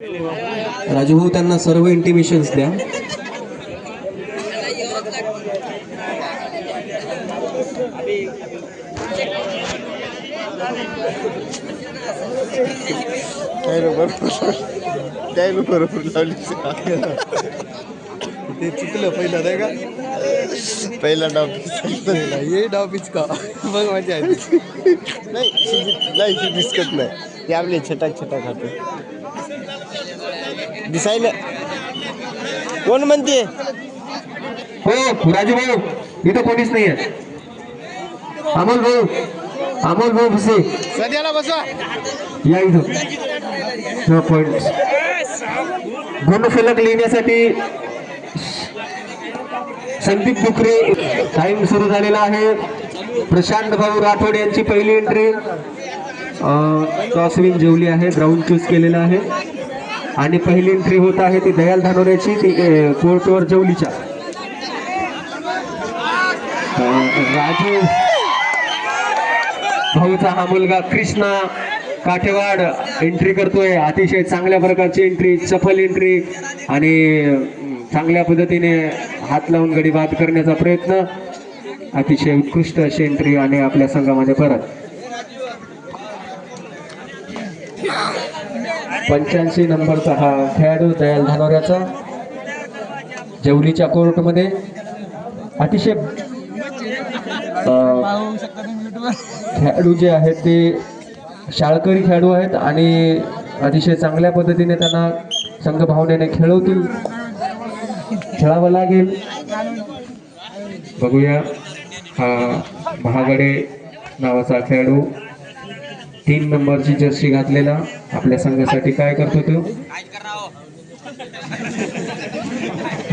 राजूभाऊ त्यांना सर्व इंटिमेशन्स द्या. ते चुकलं पहिलं नाही का पहिला डाव ये डाव पिचका मग मजा आहे नाही नाही ती बिस्कट नाही. ते आपले छटाक छटाक खाते. दिसायला. कोण म्हणते? हो राजू भाऊ. इथं कोणीच नाहीये. अमोल भाऊ. अमोल भाऊ भुसे सध्याला बसवा या इथं. पॉइंट गुणफलक लिहिण्यासाठी संदीप डुकरे टाइम सुरू झालेला आहे. प्रशांत भाऊ राठोड यांची पहिली एंट्री टॉसविन जेवली आहे. ग्राउंड चूज केलेलं आहे. आणि पहिली एंट्री होत आहे ती दयाल धानोऱ्याची ती कोळपेवर कोर्टवर जेवलीच्या. राजू भाऊचा हा मुलगा कृष्णा काठेवाड एंट्री करतोय. अतिशय चांगल्या प्रकारची एंट्री चपल एंट्री आणि चांगल्या पद्धतीने हात लावून गडी बाद करण्याचा प्रयत्न. अतिशय उत्कृष्ट अशी एंट्री आणि आपल्या संघामध्ये परत. पंच्याऐंशी नंबरचा हा खेळाडू दयाल धानोऱ्याचा जेवलीच्या कोर्टमध्ये अतिशय खेळाडू जे आहेत ते शाळकरी खेळाडू आहेत आणि अतिशय चांगल्या पद्धतीने त्यांना संघ भावनेने खेळवतील खेळावं लागेल. बघूया हा महागडे नावाचा खेळाडू तीन नंबरची जर्सी घातलेला. आपल्या संघासाठी काय करतो तो?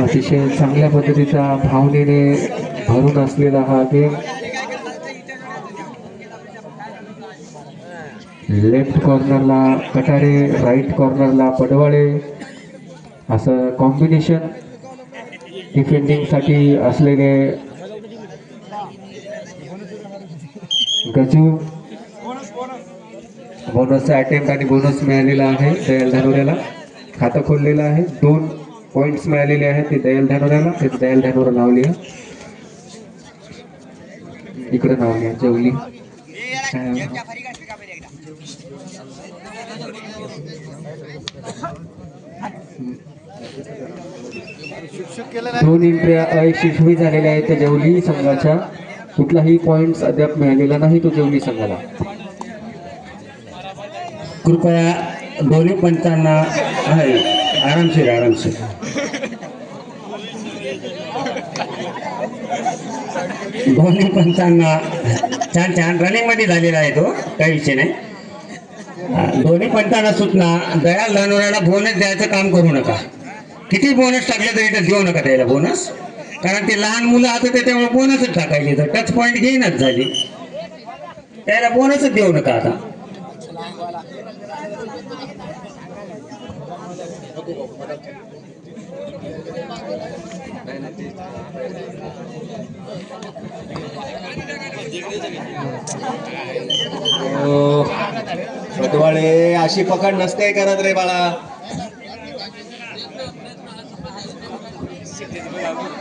अतिशय चांगल्या पद्धतीचा भावनेने भरून असलेला हा गेम. लेफ्ट कॉर्नरला कटारे राईट कॉर्नरला पडवाळे. असं कॉम्बिनेशन डिफेंडिंगसाठी असलेले गजू. बोनसचा अटेम्प्ट आणि बोनस मिळालेला आहे दयाल धानोऱ्याला. खातं खोललेलं आहे. दोन पॉईंट्स मिळालेले आहेत ते दयाल धानोऱ्याला. ते दयाल धानोरा लावली इकडे लावली जेवली. दोन एंट्र्या अयशस्वी झालेल्या आहेत त्या जेवली संघाच्या. कुठलाही पॉइंट अद्याप मिळालेला नाही तो जेवणी संघाला. कृपया दोन्ही पंचांना आहे. आरामशीर आरामशीर. दोन्ही पंचांना छान छान रनिंगमध्ये झालेला आहे तो काही विषय नाही. दोन्ही पंचांना सूचना दयाल धानोऱ्याला बोनस द्यायचं काम करू नका. किती बोनस टाकले तरी देऊ नका त्याला बोनस कारण ते लहान मुलं आता ते त्यामुळे बोनसच टाकायचे. तर टच पॉईंट घेईनच झाली. त्याला बोनसच देऊ नका आता. अशी पकड नसते करत रे बाळा.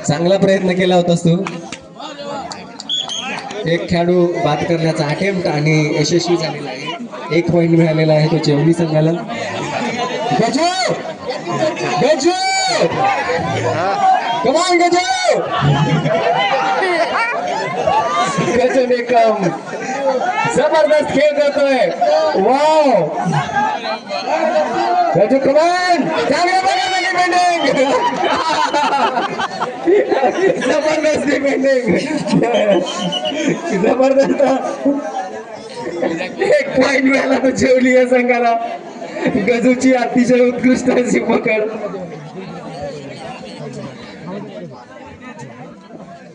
चांगला प्रयत्न केला होतास तू. एक खेळाडू बाद करण्याचा अटेम्प्ट आणि यशस्वी झालेला आहे. एक पॉइंट मिळालेला आहे तो जेवली संघाला गजू गजू कमान गजू गजू निकम जबरदस्त खेळ करतोय. वाव गजू कमान चांगल्या प्रकारे म्हणजे डिफेंडिंग जबरदस्त डिफेंडिंग जबरदस्त. एक पॉइंट मिळाला तो जेवली या संघाला. गजूची अतिशय उत्कृष्ट अशी पकड.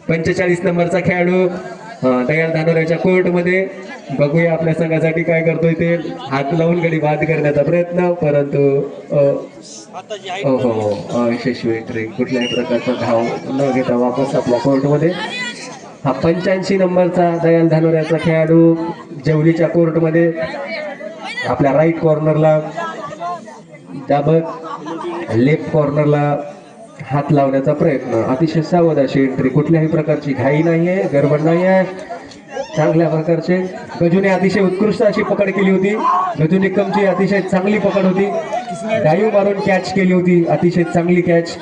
पंचेचाळीस नंबरचा खेळाडू. दयाल धानोऱ्याच्या कोर्टमध्ये बघूया आपल्या संघासाठी काय करतोय ते. हात लावून गडी बाद करण्याचा प्रयत्न परंतु हो हो हो एंट्री कुठल्याही प्रकारचा धाव न घेता वापस आपल्या कोर्टमध्ये. हा पंच्याऐंशी नंबरचा दयाल धानोऱ्याचा खेळाडू जेवलीच्या कोर्टमध्ये आपल्या राईट कॉर्नरला दाबक लेफ्ट कॉर्नरला हात लावण्याचा प्रयत्न. अतिशय सावध अशी एंट्री कुठल्याही प्रकारची घाई नाही आहे गडबड नाही आहे चांगल्या प्रकारचे. गजूने अतिशय उत्कृष्ट अशी पकड केली होती. गजू निकमची अतिशय चांगली पकड होती. डायू मारून कॅच केली होती. अतिशय चांगली कॅच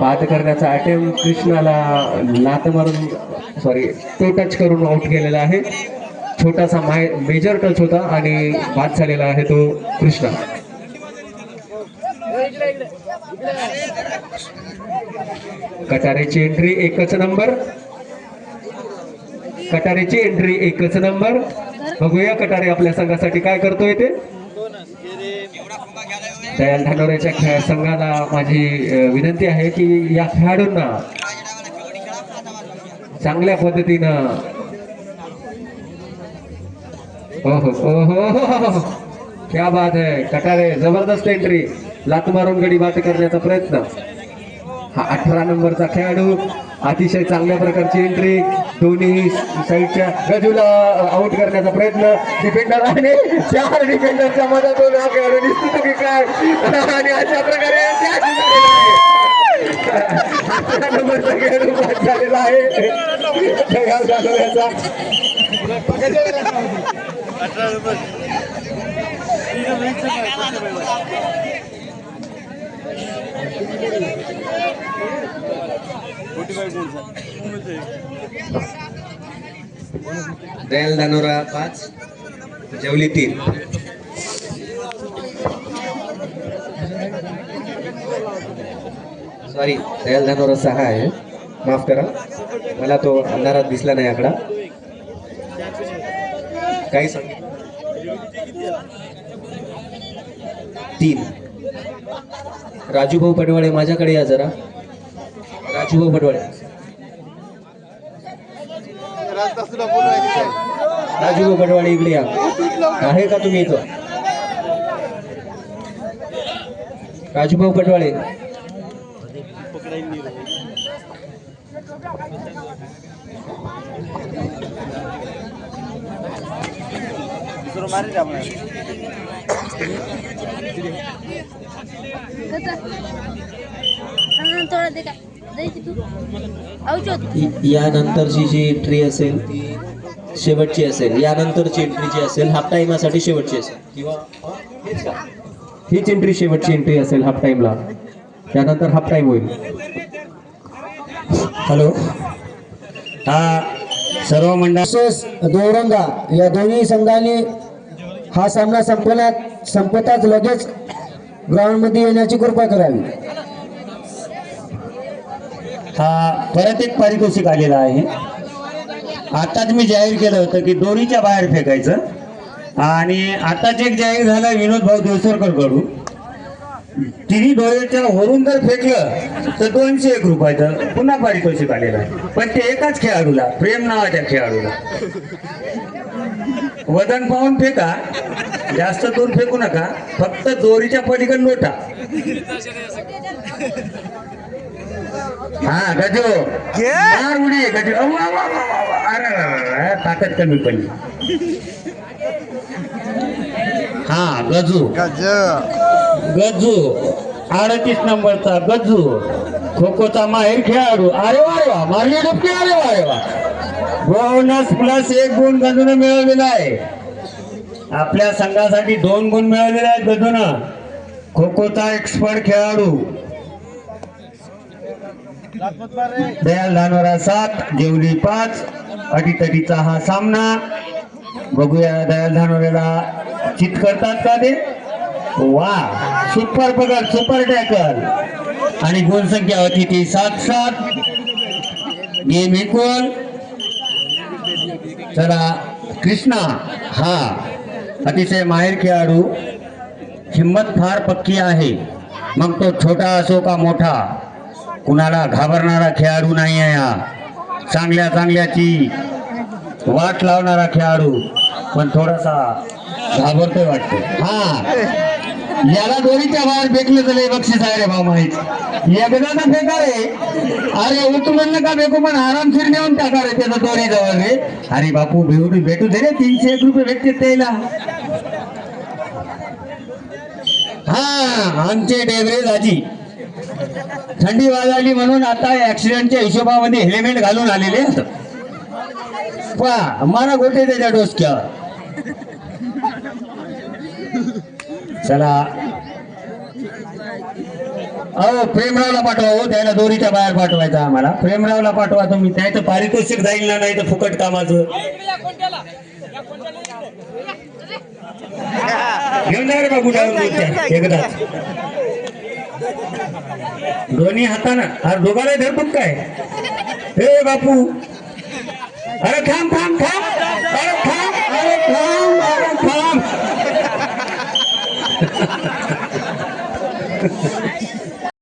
बाद करण्याचा अटेम कृष्णाला लात मारून सॉरी तो टच करून आउट केलेला आहे. छोटासा माय मेजर टच होता आणि बाद झालेला आहे तो कृष्णा. कटारेची एंट्री एकच नंबर कटारेची एंट्री एकच नंबर बघूया कटारे आपल्या संघासाठी काय करतोय ते. दयाल धानोरेच्या खेळ संघाला माझी विनंती आहे की या खेळाडूंना चांगल्या पद्धतीनं हो हो क्या बात आहे. कटारे जबरदस्त एंट्री लात मारून गडी बात करण्याचा प्रयत्न. हा अठरा नंबरचा खेळाडू अतिशय चांगल्या प्रकारची एंट्री दोन्ही साईडच्या गजूला आउट करण्याचा प्रयत्न. डिफेंडर आणि चार डिफेंडरच्या मदतून हा खेळाडू निश्चित की काय? आणि अशा प्रकारे अठरा नंबरचा खेळाडू बाद झालेला आहे. दयाल धानोरा दानोरा पाच जेवली तीन. सॉरी दयाल धानोरा सहा आहे. माफ करा. मला तो अंधारात दिसला नाही आकडा. काही सांग तीन. राजूभाऊ पटवाळे माझ्याकडे या जरा. राजूभाऊ पटवाळे राजूभाऊ पटवाळे इकडे या. आहे का तुम्ही इथं? राजूभाऊ पटवाळे थोडा दे काय द्यायची तू औषध यानंतरची जी एंट्री असेल ती शेवटची असेल यानंतरची एंट्री जी असेल हाफ टाइमासाठी शेवटची असेल. किंवा हेच एंट्री शेवटची एंट्री असेल हाफ टाइमला त्यानंतर हाफ टाइम होईल. हॅलो. हा सर्व मंडळ. तसेच दोरंगा या दोन्ही संघाने हा सामना संपण्यात संपताच लगेच ग्राउंडमध्ये येण्याची कृपा करावी. हा परत एक पारितोषिक आलेला आहे. आताच मी जाहीर केलं होतं की दोरीच्या बाहेर फेकायचं. आणि आताच एक जाहीर झालं विनोद भाऊ देवसरकरकडून तिन्ही दोरीच्या वरून जर फेकलं तर दोनशे एक रुपयाचं पुन्हा पारितोषिक आलेलं आहे. पण ते एकाच खेळाडूला प्रेम नावाच्या खेळाडूला. वजन पाहून फेका. जास्त दूर फेकू नका. फक्त दोरीच्या पलीकडे लोटा. हा गजो. उडी गजो. अरे, ताकद कमी पडली. हा गजू. गज. गजू. अडतीस नंबरचा गजू. खो खोचा माहेर खेळाडू. अरे वा मारली डुबकी अरे वा. बोनस प्लस एक गुण गजून मिळवलेला आहे. आपल्या संघासाठी दोन गुण मिळवलेले आहेत गजून खो खोचा एक्सपर्ट खेळाडू. दयाल धानोरा सात जेवली पाच. अटीतटीचा हा सामना. बघूया दयाल धानोऱ्याला चित करतात का ते? वा सुपर पकड सुपर टॅकल आणि गुणसंख्या होती ती सात सात. गेम इक्वल चला कृष्णा हा अतिशय माहेर खेळाडू. हिंमत फार पक्की आहे. मग तो छोटा असो का मोठा? कुणाला घाबरणारा खेळाडू नाही आहे हा. चांगल्या चांगल्याची वाट लावणारा खेळाडू. पण थोडासा घाबरतोय वाटतो हा. याला दोरीच्या बाहेर फेकले तर बक्षीस आहे रे भाऊ माहीत. एकदा तर फेका रे. अरे उचलून का फेकू? पण आरामशीर नेऊन टाका रे त्याचा दोरी जवळ रे. अरे बापू भेटू भेटू दे रे. तीनशे एक रुपये भेटते त्याला. हा आमचे डेवरे दाजी. थंडी वाजली म्हणून आता ऍक्सिडेंटच्या हिशोबामध्ये हेल्मेट घालून आलेले पहा मारा गोटे त्याच्या डोसक्यावर. चला. अहो प्रेमरावला पाठवा हो त्याला दोरीच्या बाहेर पाठवायचा आम्हाला. प्रेमरावला पाठवा तुम्ही त्याचं पारितोषिक जाईल ना नाही तर फुकट कामाचं. घेऊन जा रे बाबू एकदा. दोन्ही हातानं अरे दोघाला धरपूक काय? हे बापू. अरे थांब थांब थांब.